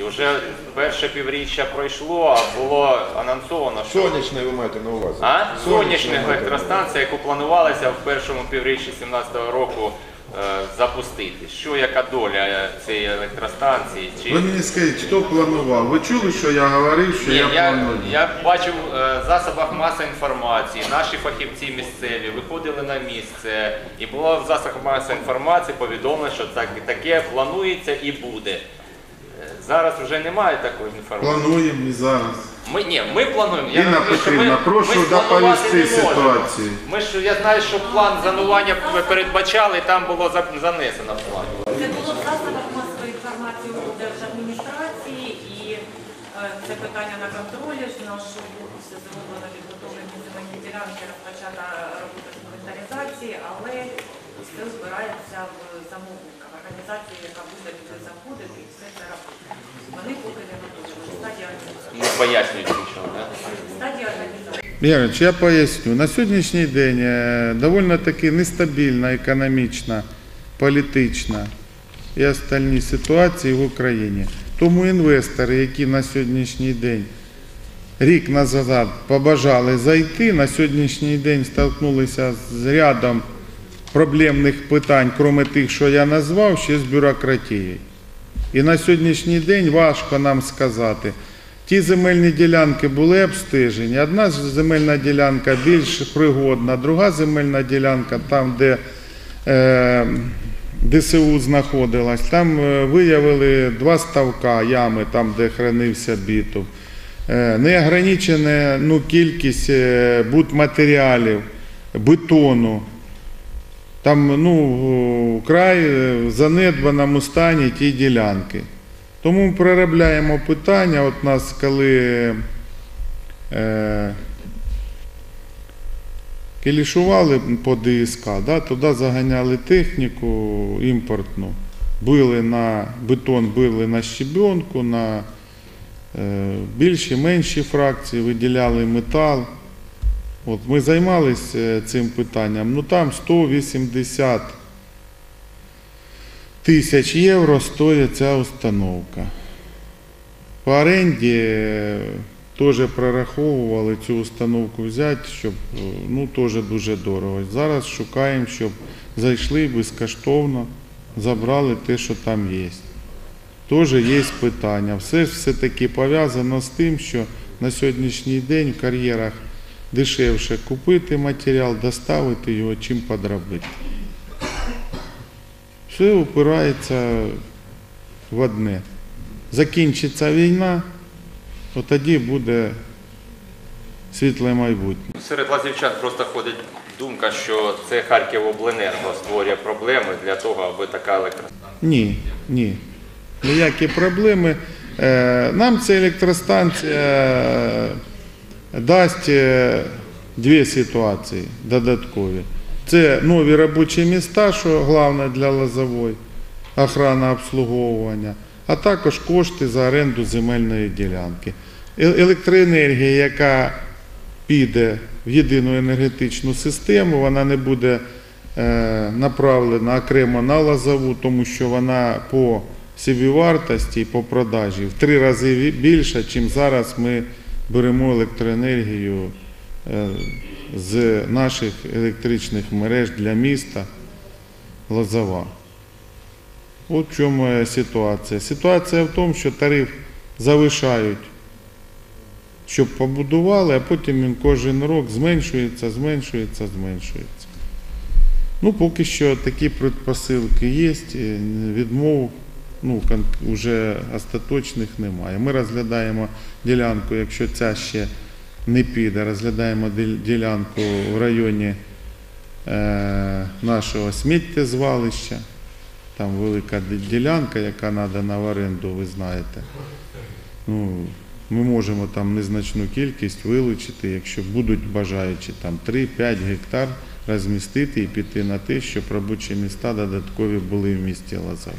Уже перше півріччя пройшло, а було анонсовано, що Сонячний ви маєте на увазі. а? Сонячна сонячна електростанція, яку планувалося в першому півріччі 2017 року е, запустити. Що яка доля е, цієї електростанції? Чи Ви мені скажіть, хто планував? Ви чули, що я говорив, що Ні, я, я, планую? я бачив е, в засобах масової інформації, наші фахівці місцеві виходили на місце, і було в засобах масової інформації повідомлено, що так, таке планується і буде. Зараз вже немає такої інформації. Плануємо і зараз. Ми ні, ми плануємо. Інна говорю, що Петрівна, прошу спланувати доповісти не можемо. ситуацію. Ми ж я знаю, що план занування ви передбачали, і там було за- занесено в план. Це було в засобах масової інформації у держадміністрації і е, це питання на контролі. ж Нашу все зроблено підготовлені земельні ділянки, розпочата робота з інвентаризації, але все збирається в замовника, в організації, яка буде туди заходити і все це робити. Вони поки не готові. Стадія організації. Пояснюють нічого? Стадія організації. Ігорович, я поясню. На сьогоднішній день е, доволі таки нестабільна економічна, політична і остальні ситуації в Україні. Тому інвестори, які на сьогоднішній день рік назад побажали зайти, на сьогоднішній день столкнулися з рядом проблемних питань, крім тих, що я назвав, ще з бюрократією. І на сьогоднішній день важко нам сказати. Ті земельні ділянки були обстежені. Одна земельна ділянка більш пригодна, друга земельна ділянка, там, де е, ДСУ знаходилась, там е, виявили два ставка ями, там, де хранився бітум. Е, неограничена ну, кількість е, будматеріалів, бетону. Там ну, вкрай е, в занедбаному стані ті ділянки. Тому переробляємо питання. От нас, коли е, кілішували по ДСК, да, туди заганяли техніку імпортну, били на бетон, били на щебенку, на е, більші, менші фракції, виділяли метал. От ми займалися цим питанням. Ну там 180 тисяч євро стоїть ця установка. По оренді е, теж прораховували цю установку взяти, щоб е, ну теж дуже дорого. Зараз шукаємо, щоб зайшли безкоштовно, забрали те, що там є. Теж є питання. Все ж все-таки пов'язано з тим, що на сьогоднішній день в кар'єрах дешевше купити матеріал, доставити його, чим подробити. Все опирається в одне. Закінчиться війна, от тоді буде світле майбутнє. Серед лазівчан просто ходить думка, що це Харківобленерго створює проблеми для того, аби така електростанція. Ні, ні. Ніякі проблеми. Е, Нам ця електростанція дасть е, дві ситуації додаткові. Це нові робочі міста, що головне для Лозової, охрана обслуговування, а також кошти за оренду земельної ділянки. Е- Електроенергія, яка піде в єдину енергетичну систему, вона не буде е, направлена окремо на лозову, тому що вона по собівартості і по продажі в три рази більша, чим зараз ми беремо електроенергію е, з наших електричних мереж для міста Лозова. От в чому ситуація. Ситуація в тому, що тариф завишають щоб побудували, а потім він кожен рік зменшується, зменшується, зменшується. Ну, поки що такі предпосилки є, е, відмов ну, вже остаточних немає. Ми розглядаємо ділянку, якщо ця ще не піде, розглядаємо ділянку в районі е, нашого сміттєзвалища. Там велика ділянка, яка надана в оренду, ви знаєте. Ну, ми можемо там незначну кількість вилучити, якщо будуть бажаючі там 3-5 гектар розмістити і піти на те, щоб робочі міста додаткові були в місті Лазару.